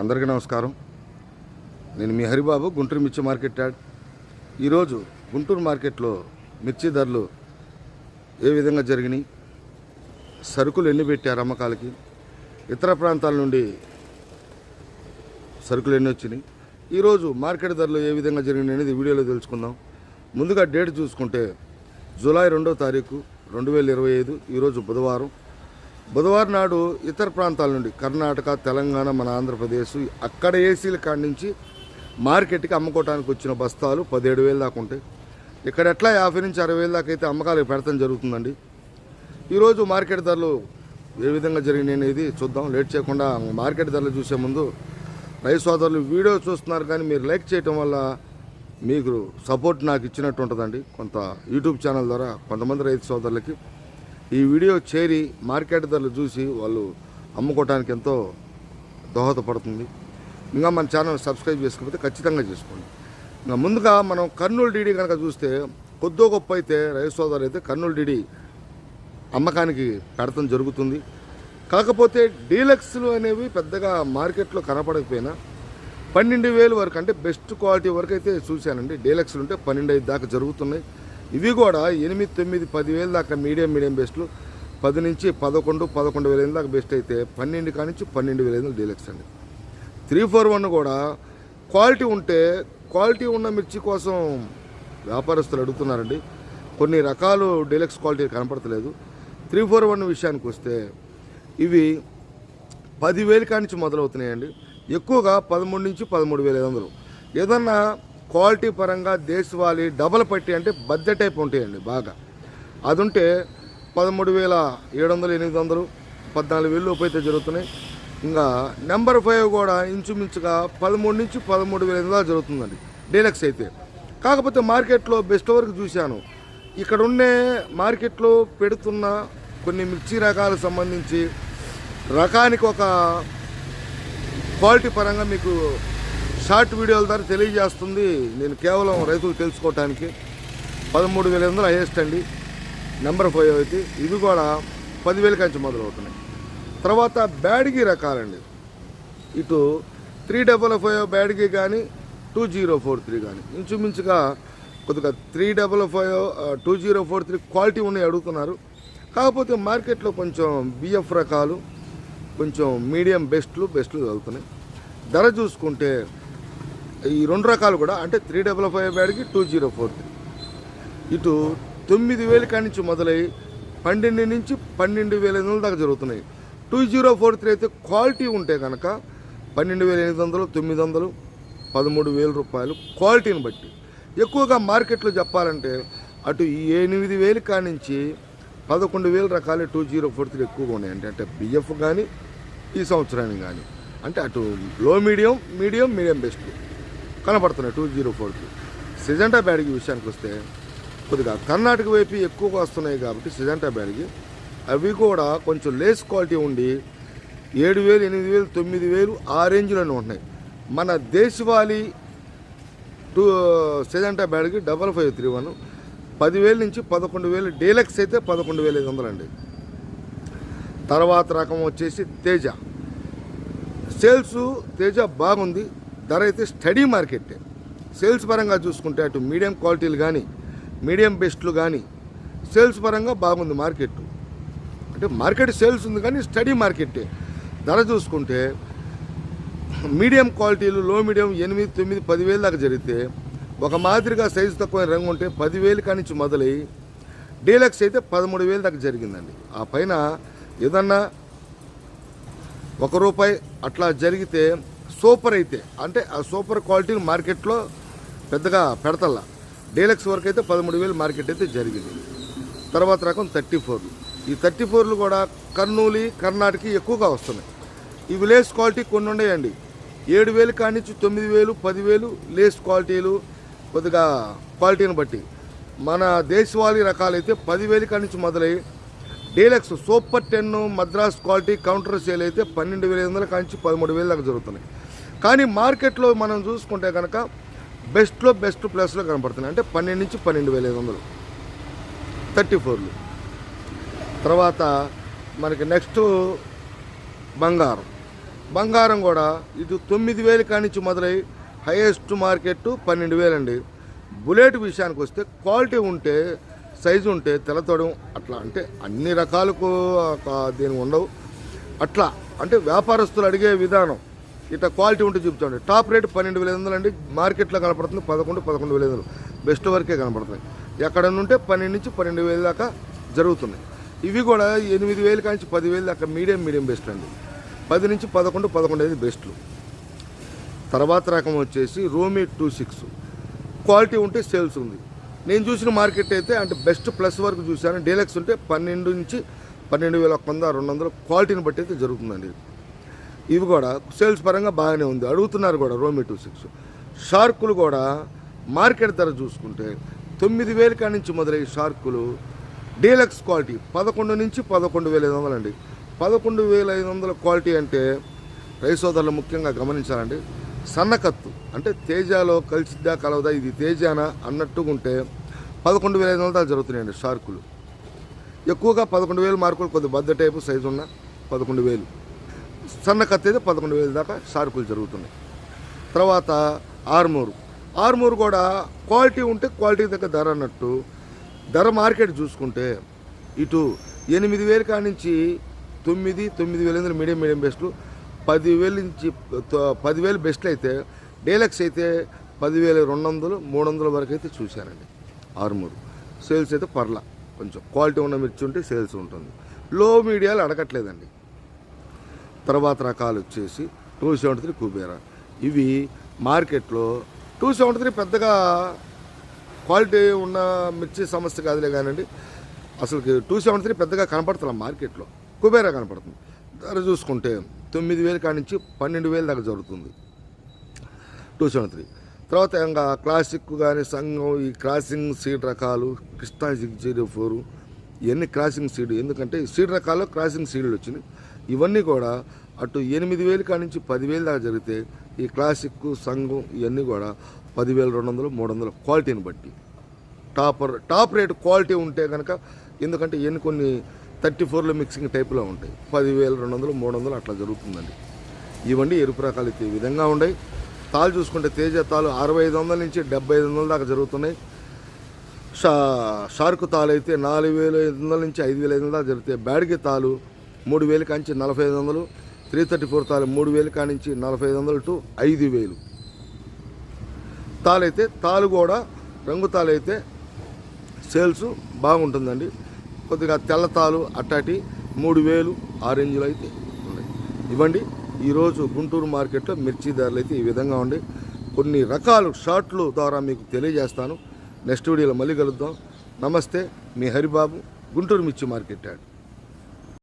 అందరికీ నమస్కారం. నేను మీ హరిబాబు గుంటూరు మిర్చి మార్కెట్ యాడ్. ఈరోజు గుంటూరు మార్కెట్లో మిర్చి ధరలు ఏ విధంగా జరిగినాయి? సరుకులు ఎన్ని పెట్టారు అమ్మకాలకి? ఇతర ప్రాంతాల నుండి సరుకులు ఎన్ని వచ్చినాయి? ఈరోజు మార్కెట్ ధరలు ఏ విధంగా జరిగినాయి అనేది వీడియోలో తెలుసుకుందాం. ముందుగా డేట్ చూసుకుంటే జూలై రెండో తారీఖు రెండు వేల ఇరవై ఐదు ఈరోజు బుధవారం. బుధవారం నాడు ఇతర ప్రాంతాల నుండి కర్ణాటక తెలంగాణ మన ఆంధ్రప్రదేశ్ అక్కడ ఏసీల కాడి నుంచి మార్కెట్కి అమ్ముకోవడానికి వచ్చిన బస్తాలు పదిహేడు వేలు దాకా ఉంటాయి. ఇక్కడ ఎట్లా యాభై నుంచి అరవై వేలు దాకా అయితే అమ్మకాలు పెడతాం జరుగుతుందండి. ఈరోజు మార్కెట్ ధరలు ఏ విధంగా జరిగినాయి అనేది చూద్దాం. లేట్ చేయకుండా మార్కెట్ ధరలు చూసే ముందు రైతు సోదరులు వీడియో చూస్తున్నారు కానీ మీరు లైక్ చేయటం వల్ల మీకు సపోర్ట్ నాకు ఇచ్చినట్టు ఉంటుందండి. కొంత యూట్యూబ్ ఛానల్ ద్వారా కొంతమంది రైతు సోదరులకి ఈ వీడియో చేరి మార్కెట్ ధరలు చూసి వాళ్ళు అమ్ముకోవడానికి ఎంతో దోహదపడుతుంది. ఇంకా మన ఛానల్ సబ్స్క్రైబ్ చేసుకోకపోతే ఖచ్చితంగా చేసుకోండి. ఇంకా ముందుగా మనం కర్నూలు డీడీ కనుక చూస్తే కొద్దో గొప్ప అయితే రైతు సోదరులు అయితే కర్నూలు డీడీ అమ్మకానికి పెడతం జరుగుతుంది. కాకపోతే డీలక్స్లు అనేవి పెద్దగా మార్కెట్లో కనపడకపోయినా పన్నెండు వేలు వరకు అంటే బెస్ట్ క్వాలిటీ వరకు అయితే చూశానండి. డీలక్స్లు ఉంటే పన్నెండు ఐదు దాకా జరుగుతున్నాయి. ఇవి కూడా ఎనిమిది తొమ్మిది పదివేలు దాకా మీడియం మీడియం బెస్ట్లు. పది నుంచి పదకొండు పదకొండు వేల ఐదు దాకా బెస్ట్ అయితే పన్నెండు కానించి పన్నెండు వేల ఎనిమిది డీలక్స్ అండి. త్రీ ఫోర్ వన్ కూడా క్వాలిటీ ఉంటే క్వాలిటీ ఉన్న మిర్చి కోసం వ్యాపారస్తులు అడుగుతున్నారండి. కొన్ని రకాలు డీలక్స్ క్వాలిటీ కనపడతలేదు. త్రీ ఫోర్ వన్ విషయానికి వస్తే ఇవి పదివేలు కానించి మొదలవుతున్నాయండి. ఎక్కువగా పదమూడు నుంచి పదమూడు వేల ఐదు వందలు. ఏదన్నా క్వాలిటీ పరంగా దేశవాళీ డబల్ పట్టి అంటే బడ్జెట్ టైప్ ఉంటాయండి బాగా. అది ఉంటే పదమూడు వేల ఏడు వందలు ఎనిమిది వందలు పద్నాలుగు వేలు లోపు అయితే జరుగుతున్నాయి. ఇంకా నెంబర్ ఫైవ్ కూడా ఇంచుమించుగా పదమూడు నుంచి పదమూడు వేల ఎనిమిది జరుగుతుందండి డీలక్స్ అయితే. కాకపోతే మార్కెట్లో బెస్ట్ వరకు చూశాను. ఇక్కడ ఉండే మార్కెట్లో పెడుతున్న కొన్ని మిర్చి రకాలకు సంబంధించి రకానికి ఒక క్వాలిటీ పరంగా మీకు షార్ట్ వీడియోల ద్వారా తెలియజేస్తుంది. నేను కేవలం రైతులు తెలుసుకోవటానికి పదమూడు వేల ఎనిమిది హైయెస్ట్ అండి. నెంబర్ ఫైవ్ అయితే ఇవి కూడా పదివేల కంచి మొదలవుతున్నాయి. తర్వాత బ్యాడ్గి రకాలండి. ఇటు త్రీ డబల్ ఫైవ్ బ్యాడ్గి కానీ టూ జీరో ఫోర్ త్రీ కానీ. ఇంచుమించుగా కొద్దిగా three double five two zero four three quality ఉన్నాయి అడుగుతున్నారు. కాకపోతే మార్కెట్లో కొంచెం బిఎఫ్ రకాలు కొంచెం మీడియం బెస్ట్లు బెస్ట్లు వెళ్తున్నాయి ధర చూసుకుంటే ఈ రెండు రకాలు కూడా అంటే త్రీ డబల్ ఫైవ్ బ్యాడ్కి టూ జీరో ఫోర్ త్రీ ఇటు తొమ్మిది వేల కాడి నుంచి మొదలై పన్నెండు నుంచి పన్నెండు వేల ఎనిమిది వందల దాకా జరుగుతున్నాయి. టూ జీరో ఫోర్ త్రీ అయితే క్వాలిటీ ఉంటే కనుక పన్నెండు వేల ఎనిమిది వందలు తొమ్మిది వందలు పదమూడు వేల రూపాయలు క్వాలిటీని బట్టి. ఎక్కువగా మార్కెట్లో చెప్పాలంటే అటు ఎనిమిది వేలు కానించి పదకొండు వేల రకాలు టూ జీరో ఫోర్ త్రీ ఎక్కువగా ఉన్నాయండి అంటే బిఎఫ్ కానీ ఈ సంవత్సరానికి కానీ అంటే అటు low medium medium medium best కనపడుతున్నాయి two zero four three Syngenta బ్యాడ్కి విషయానికి వస్తే కొద్దిగా కర్ణాటక వైపు ఎక్కువగా వస్తున్నాయి కాబట్టి సిజంటా బ్యాడ్కి అవి కూడా కొంచెం లేస్ క్వాలిటీ ఉండి ఏడు వేలు ఎనిమిది వేలు తొమ్మిది వేలు ఆ రేంజ్లోనే ఉంటున్నాయి. మన దేశవాళీ టూ సిజంటా బ్యాడ్కి డబల్ ఫైవ్ త్రీ వన్ పదివేల నుంచి పదకొండు వేలు డీలక్స్ అయితే పదకొండు వేల ఐదు వందలండి తర్వాత రకం వచ్చేసి తేజ. సేల్స్ తేజ బాగుంది. ధర అయితే స్టడీ మార్కెట్. సేల్స్ పరంగా చూసుకుంటే అటు మీడియం క్వాలిటీలు కానీ మీడియం బెస్ట్లు కానీ సేల్స్ పరంగా బాగుంది మార్కెట్ అంటే మార్కెట్ సేల్స్ ఉంది కానీ స్టడీ మార్కెట్టే ధర చూసుకుంటే మీడియం క్వాలిటీలు లో మీడియం ఎనిమిది తొమ్మిది పదివేలు దాకా జరిగితే ఒక మాదిరిగా సైజు తక్కువ రంగు ఉంటే పదివేలు కానించి మొదలై డీలక్స్ అయితే పదమూడు వేలు దాకా జరిగిందండి. ఆ పైన ఏదన్నా ఒక రూపాయి అట్లా జరిగితే సూపర్ అయితే అంటే ఆ సూపర్ క్వాలిటీ మార్కెట్లో పెద్దగా పెడతల్లా. డీలక్స్ వరకు అయితే పదమూడు వేలు మార్కెట్ అయితే జరిగింది. తర్వాత రకం థర్టీ ఫోర్లు. ఈ థర్టీ ఫోర్లు కూడా కర్నూలు కర్ణాటక ఎక్కువగా వస్తున్నాయి. ఈ విలేజ్ క్వాలిటీ కొన్ని ఉన్నాయండి. ఏడు వేలు కానించి తొమ్మిది వేలు పదివేలు లేస్ క్వాలిటీలు కొద్దిగా క్వాలిటీని బట్టి. మన దేశవాళీ రకాలైతే పదివేలు కానించి మొదలై deluxe super ten Madras quality counter sale అయితే పన్నెండు వేల ఐదు వందల కాంచి పదమూడు వేల దాకా జరుగుతున్నాయి. కానీ మార్కెట్లో మనం చూసుకుంటే కనుక బెస్ట్లో బెస్ట్ ప్లేస్లో కనపడుతున్నాయి. అంటే పన్నెండు నుంచి పన్నెండు వేల ఐదు వందలు. థర్టీ ఫోర్లు. తర్వాత మనకి నెక్స్ట్ బంగారం. బంగారం కూడా ఇటు తొమ్మిది వేలు కానించి మొదలై హైయెస్ట్ మార్కెట్ పన్నెండు వేలండి. బుల్లెట్ విషయానికి వస్తే క్వాలిటీ ఉంటే సైజు ఉంటే తెల్లతోడం అట్లా అంటే అన్ని రకాలకు ఒక దీని ఉండవు. అట్లా అంటే వ్యాపారస్తులు అడిగే విధానం. ఇట్లా క్వాలిటీ ఉంటే చూపుతాండి టాప్ రేట్ పన్నెండు వేల ఐదు వందలు అండి. మార్కెట్లో కనపడుతుంది పదకొండు పదకొండు వేల ఐదు బెస్ట్ వరకే కనపడుతుంది. ఎక్కడ ఉంటే పన్నెండు నుంచి పన్నెండు వేల దాకా జరుగుతున్నాయి ఇవి కూడా ఎనిమిది వేలు కాంచి పదివేలు దాకా మీడియం మీడియం బెస్ట్ అండి. పది నుంచి పదకొండు పదకొండు అనేది బెస్ట్లు తర్వాత రకం వచ్చేసి రోమీ టూ సిక్స్. క్వాలిటీ ఉంటే సేల్స్ ఉంది. నేను చూసిన మార్కెట్ అయితే అంటే బెస్ట్ ప్లస్ వరకు చూశాను. డీలక్స్ ఉంటే పన్నెండు నుంచి పన్నెండు వేల ఒక వంద రెండు వందలు క్వాలిటీని బట్టి అయితే జరుగుతుందండి. ఇవి కూడా సేల్స్ పరంగా బాగానే ఉంది. అడుగుతున్నారు కూడా రోమీ టూ సిక్స్. షార్కులు కూడా మార్కెట్ ధర చూసుకుంటే తొమ్మిది వేల కాడి నుంచి మొదలయ్యే షార్కులు డీలక్స్ క్వాలిటీ పదకొండు నుంచి పదకొండు వేల ఐదు వందలు అండి. పదకొండు వేల ఐదు వందల క్వాలిటీ అంటే రైస్ సోదరులు ముఖ్యంగా గమనించాలండి. సన్నకత్తు అంటే తేజాలో కలిసిద్దా కలవదా ఇది తేజానా అన్నట్టుగా ఉంటే పదకొండు వేల ఐదు వందల దాకా జరుగుతున్నాయండి షార్కులు. ఎక్కువగా పదకొండు వేలు మార్కులు కొద్ది బద్ద టైపు సైజు ఉన్న పదకొండు వేలు. సన్న కత్తి అయితే పదకొండు వేలు దాకా సార్కులు జరుగుతున్నాయి. తర్వాత ఆర్మూరు. ఆర్మూరు కూడా క్వాలిటీ ఉంటే క్వాలిటీ దగ్గర ధర అన్నట్టు ధర మార్కెట్ చూసుకుంటే ఇటు ఎనిమిది వేలు కానించి నుంచి తొమ్మిది తొమ్మిది వేల ఎనిమిది మీడియం మీడియం బెస్ట్లు పదివేల నుంచి పదివేలు బెస్ట్లు అయితే డీలక్స్ అయితే పదివేల రెండు వందలు మూడు వందల వరకు అయితే చూశానండి ఆర్మూరు. సేల్స్ అయితే పర్లా. కొంచెం క్వాలిటీ ఉన్న మిర్చి ఉంటే సేల్స్ ఉంటుంది. లో మీడియాలు అడగట్లేదండి. తర్వాత రకాలు వచ్చేసి టూ సెవెంటీ త్రీ కుబేరా. ఇవి మార్కెట్లో టూ సెవెంటీ త్రీ పెద్దగా క్వాలిటీ ఉన్న మిర్చి సమస్య కాదులే కానివ్వండి అసలు టూ సెవెంటీ త్రీ పెద్దగా కనపడుతుంది మార్కెట్లో. కుబేరా కనపడుతుంది. ధర చూసుకుంటే తొమ్మిది వేలు కాడి నుంచి పన్నెండు వేలు దాకా జరుగుతుంది. Two seven three. తర్వాత ఇంకా క్లాసిక్ కానీ సంఘం ఈ క్రాసింగ్ సీట్ రకాలు కృష్ణా సిక్స్ జీరో ఫోర్ ఇవన్నీ క్రాసింగ్ సీడ్ ఎందుకంటే సీడ్ రకాల్లో క్రాసింగ్ సీడ్లు వచ్చినాయి ఇవన్నీ కూడా అటు ఎనిమిది వేలు కాడి నుంచి పదివేలు దాకా జరిగితే ఈ క్లాసిక్ సంఘం ఇవన్నీ కూడా పదివేల రెండు వందలు మూడు వందలు క్వాలిటీని బట్టి. టాపర్ టాప్ రేట్ క్వాలిటీ ఉంటే కనుక ఎందుకంటే ఎన్ని కొన్ని థర్టీ ఫోర్లో మిక్సింగ్ టైప్లో ఉంటాయి. పదివేలు రెండు వందలు మూడు వందలు అట్లా జరుగుతుందండి. ఇవన్నీ ఎరుపు రకాలు ఈ విధంగా ఉన్నాయి తాళ్ళు చూసుకుంటే తేజ తాలు అరవై ఐదు వందల నుంచి డెబ్బై ఐదు వందల దాకా జరుగుతున్నాయి. షా షార్క్ తాలు అయితే నాలుగు వేల ఐదు వందల నుంచి ఐదు వేల ఐదు వందల జరిగితే జరుగుతాయి. బ్యాడ్కి తాలు మూడు వేలు కాంచి నలభై ఐదు వందలు త్రీ థర్టీ ఫోర్ తాలు మూడు వేలు కానించి నలభై ఐదు వందలు టు ఐదు వేలు. తాలైతే తాలు కూడా రంగు తాలు అయితే సేల్స్ బాగుంటుందండి. కొద్దిగా తెల్ల తాలు అట్టాటి మూడు వేలు ఆరెంజ్లు అయితే ఉన్నాయి. ఇవ్వండి ఈరోజు గుంటూరు మార్కెట్లో మిర్చి ధరలు అయితే ఈ విధంగా ఉండి కొన్ని రకాలు షార్ట్లు ద్వారా మీకు తెలియజేస్తాను. నెక్స్ట్ వీడియోలో మళ్ళీ కలుద్దాం. నమస్తే మీ హరిబాబు గుంటూరు మిర్చి మార్కెట్ యాడ్.